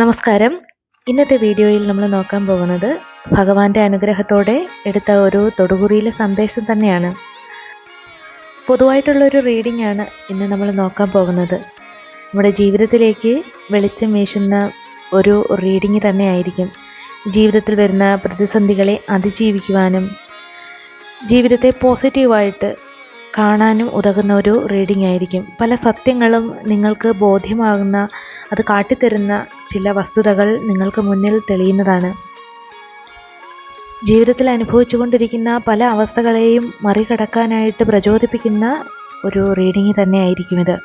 നമസ്കാരം. ഇന്നത്തെ വീഡിയോയിൽ നമ്മൾ നോക്കാൻ പോകുന്നത് ഭഗവാന്റെ അനുഗ്രഹത്തോടെ എടുത്ത ഒരു തൊടുകുറിയിലെ സന്ദേശം തന്നെയാണ്. പൊതുവായിട്ടുള്ള ഒരു റീഡിംഗ് ആണ് ഇന്ന് നമ്മൾ നോക്കാൻ പോകുന്നത്. നമ്മുടെ ജീവിതത്തിലേക്ക് വെളിച്ചം വീശുന്ന ഒരു റീഡിംഗ് തന്നെയായിരിക്കും. ജീവിതത്തിൽ വരുന്ന പ്രതിസന്ധികളെ അതിജീവിക്കുവാനും ജീവിതത്തെ പോസിറ്റീവായിട്ട് കാണാനും ഉതകുന്ന ഒരു റീഡിംഗ് ആയിരിക്കും. പല സത്യങ്ങളും നിങ്ങൾക്ക് ബോധ്യമാകുന്ന അത് കാട്ടിത്തരുന്ന ചില വസ്തുതകൾ നിങ്ങൾക്ക് മുന്നിൽ തെളിയുന്നതാണ്. ജീവിതത്തിൽ അനുഭവിച്ചുകൊണ്ടിരിക്കുന്ന പല അവസ്ഥകളെയും മറികടക്കാനായിട്ട് പ്രചോദിപ്പിക്കുന്ന ഒരു റീഡിംഗ് തന്നെയായിരിക്കും ഇത്.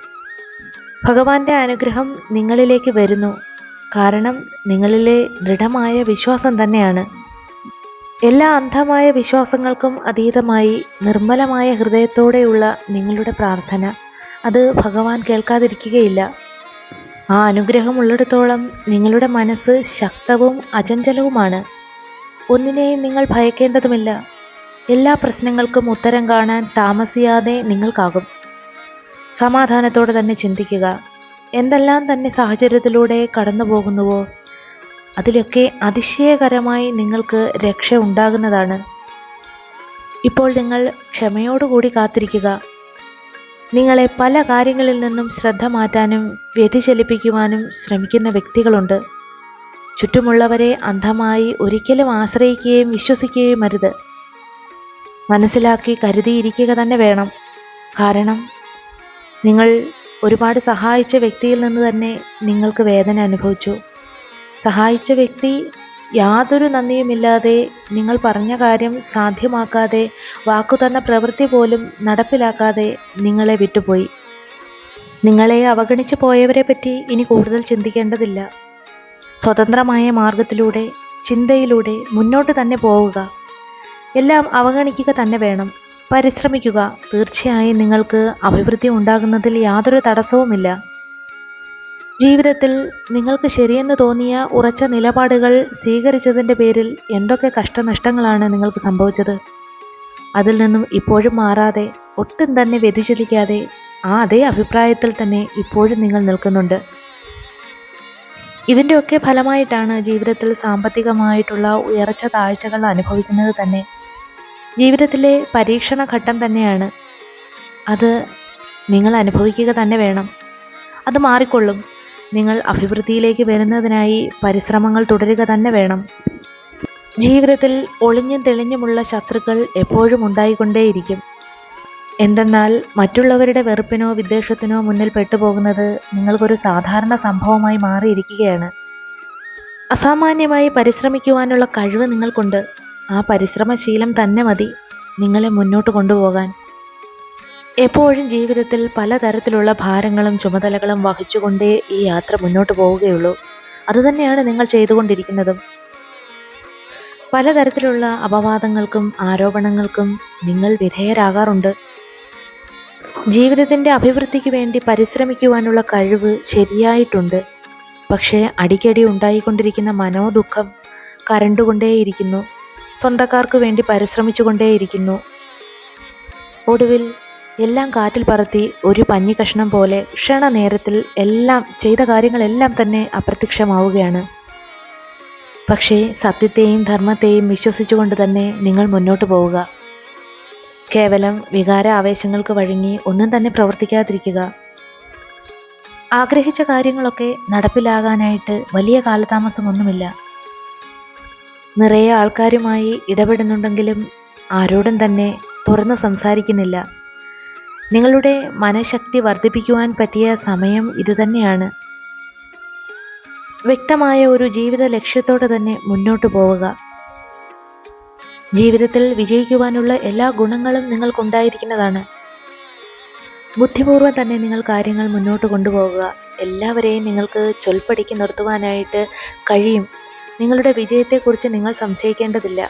ഭഗവാന്റെ അനുഗ്രഹം നിങ്ങളിലേക്ക് വരുന്നു. കാരണം നിങ്ങളിലെ ദൃഢമായ വിശ്വാസം തന്നെയാണ്. എല്ലാ അന്ധമായ വിശ്വാസങ്ങൾക്കും അതീതമായി നിർമ്മലമായ ഹൃദയത്തോടെയുള്ള നിങ്ങളുടെ പ്രാർത്ഥന അത് ഭഗവാൻ കേൾക്കാതിരിക്കുകയില്ല. ആ അനുഗ്രഹമുള്ളിടത്തോളം നിങ്ങളുടെ മനസ്സ് ശക്തവും അചഞ്ചലവുമാണ്. ഒന്നിനെയും നിങ്ങൾ ഭയക്കേണ്ടതുമില്ല. എല്ലാ പ്രശ്നങ്ങൾക്കും ഉത്തരം കാണാൻ താമസിയാതെ നിങ്ങൾക്കാകും. സമാധാനത്തോടെ തന്നെ ചിന്തിക്കുക. എന്തെല്ലാം തന്നെ സാഹചര്യത്തിലൂടെ കടന്നു പോകുന്നുവോ അതിലൊക്കെ അതിശയകരമായി നിങ്ങൾക്ക് രക്ഷ ഉണ്ടാകുന്നതാണ്. ഇപ്പോൾ നിങ്ങൾ ക്ഷമയോടുകൂടി കാത്തിരിക്കുക. നിങ്ങളെ പല കാര്യങ്ങളിൽ നിന്നും ശ്രദ്ധ മാറ്റാനും വ്യതിചലിപ്പിക്കുവാനും ശ്രമിക്കുന്ന വ്യക്തികളുണ്ട്. ചുറ്റുമുള്ളവരെ അന്ധമായി ഒരിക്കലും ആശ്രയിക്കുകയും വിശ്വസിക്കുകയും അരുത്. മനസ്സിലാക്കി കരുതിയിരിക്കുക തന്നെ വേണം. കാരണം നിങ്ങൾ ഒരുപാട് സഹായിച്ച വ്യക്തിയിൽ നിന്ന് തന്നെ നിങ്ങൾക്ക് വേദന അനുഭവിച്ചു. സഹായിച്ച വ്യക്തി യാതൊരു നന്ദിയുമില്ലാതെ നിങ്ങൾ പറഞ്ഞ കാര്യം സാധ്യമാക്കാതെ വാക്കുതന്ന പ്രവൃത്തി പോലും നടപ്പിലാക്കാതെ നിങ്ങളെ വിട്ടുപോയി. നിങ്ങളെ അവഗണിച്ചു പോയവരെ പറ്റി ഇനി കൂടുതൽ ചിന്തിക്കേണ്ടതില്ല. സ്വതന്ത്രമായ മാർഗത്തിലൂടെ ചിന്തയിലൂടെ മുന്നോട്ട് തന്നെ പോവുക. എല്ലാം അവഗണിക്കുക തന്നെ വേണം. പരിശ്രമിക്കുക. തീർച്ചയായും നിങ്ങൾക്ക് അഭിവൃദ്ധി ഉണ്ടാകുന്നതിൽ യാതൊരു തടസ്സവുമില്ല. ജീവിതത്തിൽ നിങ്ങൾക്ക് ശരിയെന്ന് തോന്നിയ ഉറച്ച നിലപാടുകൾ സ്വീകരിച്ചതിന്റെ പേരിൽ എന്തൊക്കെ കഷ്ടനഷ്ടങ്ങളാണ് നിങ്ങൾക്ക് സംഭവിച്ചത്? അതിൽ നിന്നും ഇപ്പോഴും മാറാതെ ഒട്ടും തന്നെ വ്യതിചലിക്കാതെ ആ അതേ അഭിപ്രായത്തിൽ തന്നെ ഇപ്പോഴും നിങ്ങൾ നിൽക്കുന്നുണ്ട്. ഇതിന്റെയൊക്കെ ഫലമായിട്ടാണ് ജീവിതത്തിൽ സാമ്പത്തികമായിട്ടുള്ള ഉയർച്ച താഴ്ചകൾ അനുഭവിക്കുന്നത് തന്നെ. ജീവിതത്തിലെ പരീക്ഷണ ഘട്ടം തന്നെയാണ്. അത് നിങ്ങൾ അനുഭവിക്കുക തന്നെ വേണം. അത് മാറിക്കൊള്ളും. നിങ്ങൾ അഭിവൃദ്ധിയിലേക്ക് വരുന്നതിനായി പരിശ്രമങ്ങൾ തുടരുക തന്നെ വേണം. ജീവിതത്തിൽ ഒളിഞ്ഞും തെളിഞ്ഞുമുള്ള ശത്രുക്കൾ എപ്പോഴും ഉണ്ടായിക്കൊണ്ടേയിരിക്കും. എന്തെന്നാൽ മറ്റുള്ളവരുടെ വെറുപ്പിനോ വിദ്വേഷത്തിനോ മുന്നിൽ പെട്ടുപോകുന്നത് നിങ്ങൾക്കൊരു സാധാരണ സംഭവമായി മാറിയിരിക്കുകയാണ്. അസാമാന്യമായി പരിശ്രമിക്കുവാനുള്ള കഴിവ് നിങ്ങൾക്കുണ്ട്. ആ പരിശ്രമശീലം തന്നെ മതി നിങ്ങളെ മുന്നോട്ട് കൊണ്ടുപോകാൻ. എപ്പോഴും ജീവിതത്തിൽ പലതരത്തിലുള്ള ഭാരങ്ങളും ചുമതലകളും വഹിച്ചുകൊണ്ടേ ഈ യാത്ര മുന്നോട്ട് പോവുകയുള്ളൂ. അതുതന്നെയാണ് നിങ്ങൾ ചെയ്തുകൊണ്ടിരിക്കുന്നതും. പലതരത്തിലുള്ള അപവാദങ്ങൾക്കും ആരോപണങ്ങൾക്കും നിങ്ങൾ വിധേയരാകാറുണ്ട്. ജീവിതത്തിന്റെ അഭിവൃദ്ധിക്ക് വേണ്ടി പരിശ്രമിക്കുവാനുള്ള കഴിവ് ശരിയായിട്ടുണ്ട്. പക്ഷേ അടിക്കടി ഉണ്ടായിക്കൊണ്ടിരിക്കുന്ന മനോദുഃഖം കരണ്ടുകൊണ്ടേയിരിക്കുന്നു. സ്വന്തക്കാർക്ക് വേണ്ടി പരിശ്രമിച്ചുകൊണ്ടേയിരിക്കുന്നു. ഒടുവിൽ എല്ലാം കാറ്റിൽ പറത്തി ഒരു പഞ്ഞി കഷ്ണം പോലെ ക്ഷണനേരത്തിൽ എല്ലാം ചെയ്ത കാര്യങ്ങളെല്ലാം തന്നെ അപ്രത്യക്ഷമാവുകയാണ്. പക്ഷേ സത്യത്തെയും ധർമ്മത്തെയും വിശ്വസിച്ചുകൊണ്ട് തന്നെ നിങ്ങൾ മുന്നോട്ട് പോവുക. കേവലം വികാര ആവേശങ്ങൾക്ക് വഴങ്ങി ഒന്നും തന്നെ പ്രവർത്തിക്കാതിരിക്കുക. ആഗ്രഹിച്ച കാര്യങ്ങളൊക്കെ നടപ്പിലാകാനായിട്ട് വലിയ കാലതാമസമൊന്നുമില്ല. നിറയെ ആൾക്കാരുമായി ഇടപെടുന്നുണ്ടെങ്കിലും ആരോടും തന്നെ തുറന്നു സംസാരിക്കുന്നില്ല. നിങ്ങളുടെ മനഃശക്തി വർദ്ധിപ്പിക്കുവാൻ പറ്റിയ സമയം ഇതുതന്നെയാണ്. വ്യക്തമായ ഒരു ജീവിത ലക്ഷ്യത്തോടെ തന്നെ മുന്നോട്ട് പോവുക. ജീവിതത്തിൽ വിജയിക്കുവാനുള്ള എല്ലാ ഗുണങ്ങളും നിങ്ങൾക്കുണ്ടായിരിക്കുന്നതാണ്. ബുദ്ധിപൂർവം തന്നെ നിങ്ങൾ കാര്യങ്ങൾ മുന്നോട്ട് കൊണ്ടുപോകുക എല്ലാവരെയും നിങ്ങൾക്ക് ചൊൽപ്പടിക്ക് നിർത്തുവാനായിട്ട് കഴിയും. നിങ്ങളുടെ വിജയത്തെക്കുറിച്ച് നിങ്ങൾ സംശയിക്കേണ്ടതില്ല.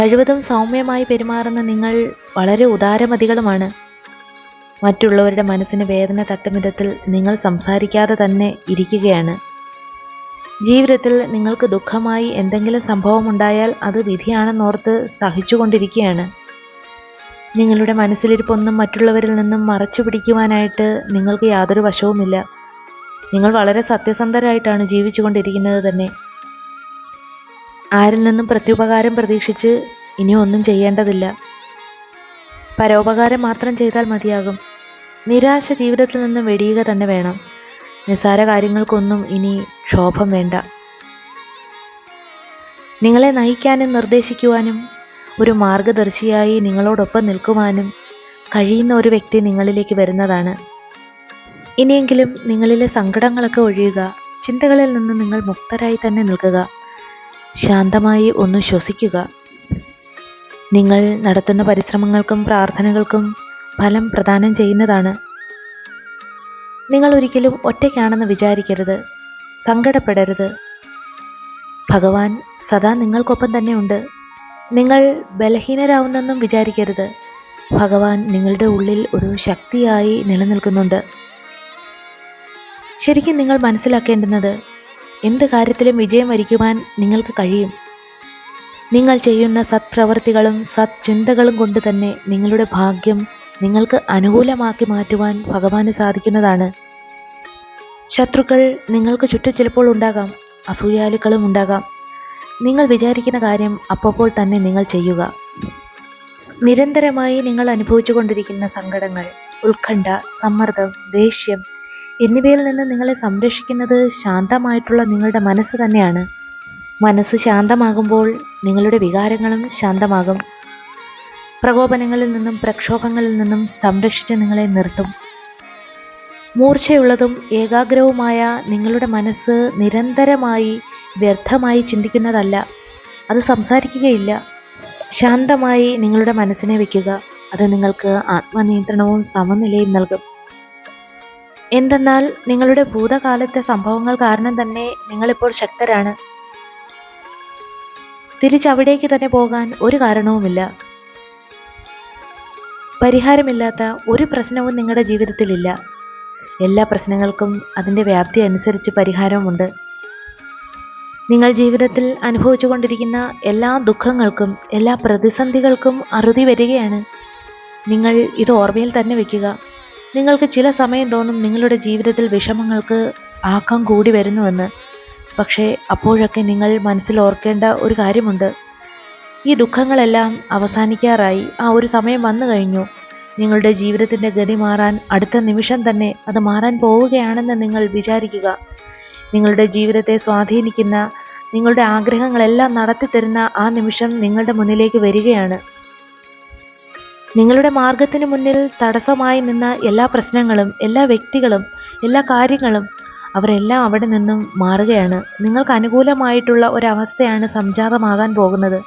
കഴിവതും സൗമ്യമായി പെരുമാറുന്ന നിങ്ങൾ വളരെ ഉദാരമതികളുമാണ്. മറ്റുള്ളവരുടെ മനസ്സിന് വേദന തട്ടും വിധത്തിൽ നിങ്ങൾ സംസാരിക്കാതെ തന്നെ ഇരിക്കുകയാണ്. ജീവിതത്തിൽ നിങ്ങൾക്ക് ദുഃഖമായി എന്തെങ്കിലും സംഭവമുണ്ടായാൽ അത് വിധിയാണെന്നോർത്ത് സഹിച്ചുകൊണ്ടിരിക്കുകയാണ്. നിങ്ങളുടെ മനസ്സിലിരിപ്പൊന്നും മറ്റുള്ളവരിൽ നിന്നും മറച്ചു പിടിക്കുവാനായിട്ട് നിങ്ങൾക്ക് യാതൊരു വശവുമില്ല. നിങ്ങൾ വളരെ സത്യസന്ധരായിട്ടാണ് ജീവിച്ചുകൊണ്ടിരിക്കുന്നത് തന്നെ. ആരിൽ നിന്നും പ്രത്യുപകാരം പ്രതീക്ഷിച്ച് ഇനി ഒന്നും ചെയ്യേണ്ടതില്ല. പരോപകാരം മാത്രം ചെയ്താൽ മതിയാകും. നിരാശ ജീവിതത്തിൽ നിന്നും വെടിയുക തന്നെ വേണം. നിസ്സാര കാര്യങ്ങൾക്കൊന്നും ഇനി ക്ഷോഭം വേണ്ട. നിങ്ങളെ നയിക്കാനും നിർദ്ദേശിക്കുവാനും ഒരു മാർഗദർശിയായി നിങ്ങളോടൊപ്പം നിൽക്കുവാനും കഴിയുന്ന ഒരു വ്യക്തി നിങ്ങളിലേക്ക് വരുന്നതാണ്. ഇനിയെങ്കിലും നിങ്ങളിലെ സങ്കടങ്ങളൊക്കെ ഒഴിയുക ചിന്തകളിൽ നിന്ന് നിങ്ങൾ മുക്തരായി തന്നെ നിൽക്കുക. ശാന്തമായി ഒന്ന് ശ്വസിക്കുക. നിങ്ങൾ നടത്തുന്ന പരിശ്രമങ്ങൾക്കും പ്രാർത്ഥനകൾക്കും ഫലം പ്രദാനം ചെയ്യുന്നതാണ്. നിങ്ങൾ ഒരിക്കലും ഒറ്റയ്ക്കാണെന്ന് വിചാരിക്കരുത്. സങ്കടപ്പെടരുത്. ഭഗവാൻ സദാ നിങ്ങൾക്കൊപ്പം തന്നെയുണ്ട്. നിങ്ങൾ ബലഹീനരാവുന്നെന്നും വിചാരിക്കരുത്. ഭഗവാൻ നിങ്ങളുടെ ഉള്ളിൽ ഒരു ശക്തിയായി നിലനിൽക്കുന്നുണ്ട്. ശരിക്കും നിങ്ങൾ മനസ്സിലാക്കേണ്ടുന്നത് എന്ത് കാര്യത്തിലും വിജയം വരിക്കുവാൻ നിങ്ങൾക്ക് കഴിയും. നിങ്ങൾ ചെയ്യുന്ന സത്പ്രവർത്തികളും സത്ചിന്തകളും കൊണ്ട് തന്നെ നിങ്ങളുടെ ഭാഗ്യം നിങ്ങൾക്ക് അനുകൂലമാക്കി മാറ്റുവാൻ ഭഗവാന് സാധിക്കുന്നതാണ്. ശത്രുക്കൾ നിങ്ങൾക്ക് ചുറ്റും ചിലപ്പോൾ ഉണ്ടാകാം അസൂയാലുക്കളും ഉണ്ടാകാം. നിങ്ങൾ വിചാരിക്കുന്ന കാര്യം അപ്പോൾ തന്നെ നിങ്ങൾ ചെയ്യുക. നിരന്തരമായി നിങ്ങൾ അനുഭവിച്ചുകൊണ്ടിരിക്കുന്ന സങ്കടങ്ങൾ ഉത്കണ്ഠ സമ്മർദ്ദം ദേഷ്യം എന്നിവയിൽ നിന്ന് നിങ്ങളെ സംരക്ഷിക്കുന്നത് ശാന്തമായിട്ടുള്ള നിങ്ങളുടെ മനസ്സ് തന്നെയാണ്. മനസ്സ് ശാന്തമാകുമ്പോൾ നിങ്ങളുടെ വികാരങ്ങളും ശാന്തമാകും. പ്രകോപനങ്ങളിൽ നിന്നും പ്രക്ഷോഭങ്ങളിൽ നിന്നും സംരക്ഷിച്ച് നിങ്ങളെ നിർത്തും. മൂർച്ചയുള്ളതും ഏകാഗ്രവുമായ നിങ്ങളുടെ മനസ്സ് നിരന്തരമായി വ്യർത്ഥമായി ചിന്തിക്കുന്നതല്ല. അത് സംസാരിക്കുകയില്ല. ശാന്തമായി നിങ്ങളുടെ മനസ്സിനെ വയ്ക്കുക അത് നിങ്ങൾക്ക് ആത്മനിയന്ത്രണവും സമനിലയും നൽകും. എന്തെന്നാൽ നിങ്ങളുടെ ഭൂതകാലത്തെ സംഭവങ്ങൾ കാരണം തന്നെ നിങ്ങളിപ്പോൾ ശക്തരാണ്. തിരിച്ചവിടേക്ക് തന്നെ പോകാൻ ഒരു കാരണവുമില്ല. പരിഹാരമില്ലാത്ത ഒരു പ്രശ്നവും നിങ്ങളുടെ ജീവിതത്തിലില്ല. എല്ലാ പ്രശ്നങ്ങൾക്കും അതിന്റെ വ്യാപ്തി അനുസരിച്ച് പരിഹാരവുമുണ്ട്. നിങ്ങൾ ജീവിതത്തിൽ അനുഭവിച്ചു കൊണ്ടിരിക്കുന്ന എല്ലാ ദുഃഖങ്ങൾക്കും എല്ലാ പ്രതിസന്ധികൾക്കും അറുതി വരികയാണ്. നിങ്ങൾ ഇത് ഓർമ്മയിൽ തന്നെ വെക്കുക നിങ്ങൾക്ക് ചില സമയം തോന്നും നിങ്ങളുടെ ജീവിതത്തിൽ വിഷമങ്ങൾക്ക് ആക്കം കൂടി വരുന്നുവെന്ന്. പക്ഷേ അപ്പോഴൊക്കെ നിങ്ങൾ മനസ്സിൽ ഓർക്കേണ്ട ഒരു കാര്യമുണ്ട്. ഈ ദുഃഖങ്ങളെല്ലാം അവസാനിക്കാറായി ആ ഒരു സമയം വന്നു കഴിഞ്ഞു. നിങ്ങളുടെ ജീവിതത്തിന്റെ ഗതി മാറാൻ അടുത്ത നിമിഷം തന്നെ അത് മാറാൻ പോവുകയാണെന്ന് നിങ്ങൾ വിചാരിക്കുക. നിങ്ങളുടെ ജീവിതത്തെ സ്വാധീനിക്കുന്ന നിങ്ങളുടെ ആഗ്രഹങ്ങളെല്ലാം നടത്തിത്തരുന്ന ആ നിമിഷം നിങ്ങളുടെ മുന്നിലേക്ക് വരികയാണ്. നിങ്ങളുടെ മാർഗത്തിന് മുന്നിൽ തടസ്സമായി നിന്ന എല്ലാ പ്രശ്നങ്ങളും എല്ലാ വ്യക്തികളും എല്ലാ കാര്യങ്ങളും അവരെല്ലാം അവിടെ നിന്നും മാറുകയാണ്. നിങ്ങൾക്ക് അനുകൂലമായിട്ടുള്ള ഒരവസ്ഥയാണ് സംജാതമാകാൻ പോകുന്നത്.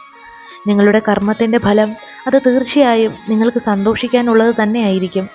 നിങ്ങളുടെ കർമ്മത്തിന്റെ ഫലം അത് തീർച്ചയായും നിങ്ങൾക്ക് സന്തോഷിക്കാനുള്ളത് തന്നെയായിരിക്കും.